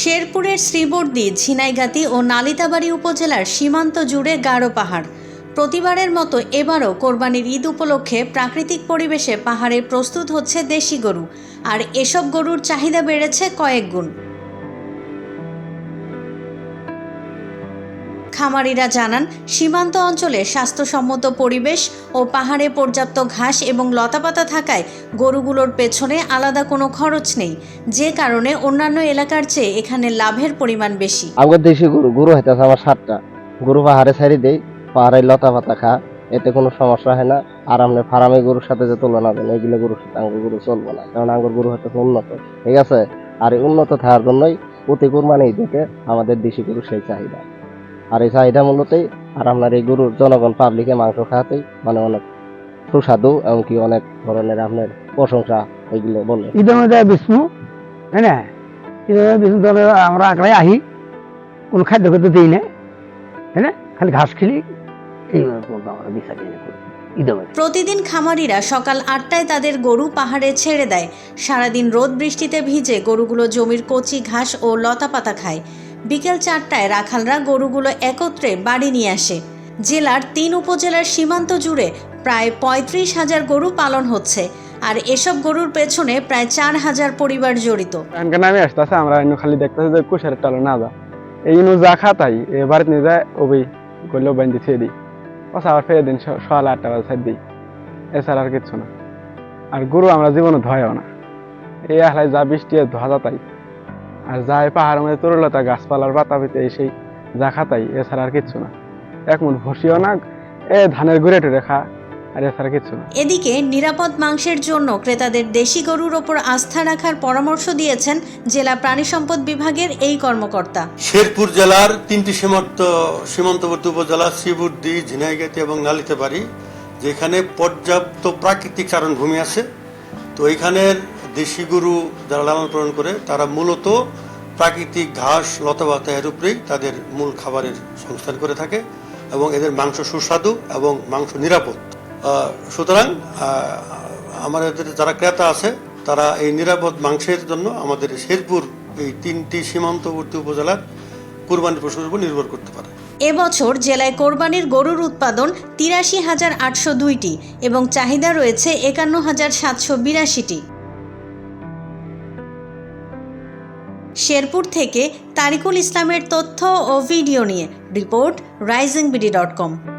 শেরপুরের শ্রীবর্দী, ঝিনাইগাতি ও নালিতাবাড়ি উপজেলার সীমান্ত জুড়ে গাঢ় পাহাড়। প্রতিবারের মতো এবারও কোরবানির ঈদ উপলক্ষে প্রাকৃতিক পরিবেশে পাহাড়ে প্রস্তুত হচ্ছে দেশি গরু। আর এসব গরুর চাহিদা বেড়েছে কয়েক গুণ। খামারিরা জানান, সীমান্ত অঞ্চলে স্বাস্থ্যসম্মত পরিবেশ ও পাহাড়ে পর্যাপ্ত ঘাস এবং লতাপাতা থাকায় গরুগুলোর পেছনে আলাদা কোনো খরচ নেই। যে কারণে অন্যান্য এলাকার চেয়ে এখানে লাভের পরিমাণ বেশি। আমার দেশি গরু গরু হইতেছে আমার সাতটা। গরু পাহাড়ে ছাড়ি দেই, পাহাড়ে লতা পাতা খা, এতে কোনো সমস্যা হয় না। আর আপনি ফার্মে গরুর সাথে যে তুলনা দেন এগুলো গরুর সাথে আঙ্গুর গরু চলবো না, কারণ আঙ্গুর গরু হচ্ছে উন্নত। ঠিক আছে? আর উন্নত থাকার জন্যই প্রতি কোরবানি দিতে আমাদের দেশি গরু সেই চাহিদা। আর এই চাহিদা মূলতেই আর আপনার এই গরুর জনগণ পাবলিকে মাংস খাওয়াতেই মানে অনেক সুস্বাদু এমনকি অনেক ধরনের আপনার প্রশংসা এগুলো বলে। বিষ্ণু হ্যাঁ না? বিষ্ণু আমরা আকড়াই আহি কোনো খাদ্য খাদ্য দিই না হ্যাঁ না? খালি ঘাস খেলি এইভাবে আমরা বিচার প্রতিদিন খামারিরা সকাল আটটায় তাদের গরু পাহাড়ে ছেড়ে দেয়। সারাদিন রোদ বৃষ্টিতে ভিজে গরুগুলো জমির কচি ঘাস ও লতাপাতা খায়। বিকেল চারটায় রাখালরা গরুগুলো একত্রে বাড়ি নিয়ে আসে। জেলার তিন উপজেলার সীমান্ত জুড়ে প্রায় পঁয়ত্রিশ হাজার গরু পালন হচ্ছে, আর এসব গরুর পেছনে প্রায় চার হাজার পরিবার জড়িত। নামে আসতেছে, আমরা এনে খালি দেখতেছি যে কুশের টালো না যা। এই যা খাতাই এবার নিয়ে যায় ওবি করলেও বান্ধি ছেড়ে দিই। ও আবার ফেরে দিন সকাল আটটা বাজে ছেড়ে দিই। এছাড়া আর কিচ্ছু না। আর গরু আমরা জীবনে ধোয়াও না। এই আহলাই যা বৃষ্টি ধোয়া যাতাই আর যা এই পাহাড়ের মধ্যে তরুলতা গাছপালার পাতা পেতে সেই যা খাতাই এছাড়া আর কিচ্ছু না। এক মুঠ ভসিও না এ ধানের ঘুরে টুরে খা আর এছাড়া কিচ্ছু না। এদিকে নিরাপদ মাংসের জন্য ক্রেতাদের দেশি গরুর ওপর আস্থা রাখার পরামর্শ দিয়েছেন জেলা প্রাণী সম্পদ বিভাগের এই কর্মকর্তা। শেরপুর জেলার তিনটি সীমান্ত সীমান্তবর্তী উপজেলা শ্রীবুদ্ধি ঝিনাইগাতি এবং নালিতাবাড়ি যেখানে পর্যাপ্ত প্রাকৃতিক চারণভূমি আছে। তো এইখানের দেশি গরু যারা লালন পালন করে তারা মূলত প্রাকৃতিক ঘাস লতাপাতা এর উপরেই তাদের মূল খাবারের সংস্থান করে থাকে এবং এদের মাংস সুস্বাদু এবং মাংস নিরাপদ। সুতরাং আমাদের যারা ক্রেতা আছে, তারা এই নিরাপদ মাংসের জন্য আমাদের শেরপুর এই তিনটি সীমান্তবর্তী উপজেলার কুরবানি পশুর উপর নির্ভর করতে পারে। এবছর জেলায় কোরবানির গরুর উৎপাদন তিরাশি হাজার আটশো দুইটি এবং চাহিদা রয়েছে একান্ন হাজার সাতশো বিরাশিটি। শেরপুর থেকে তারিকুল ইসলামের তথ্য ও ভিডিও নিয়ে report rising BD dot com.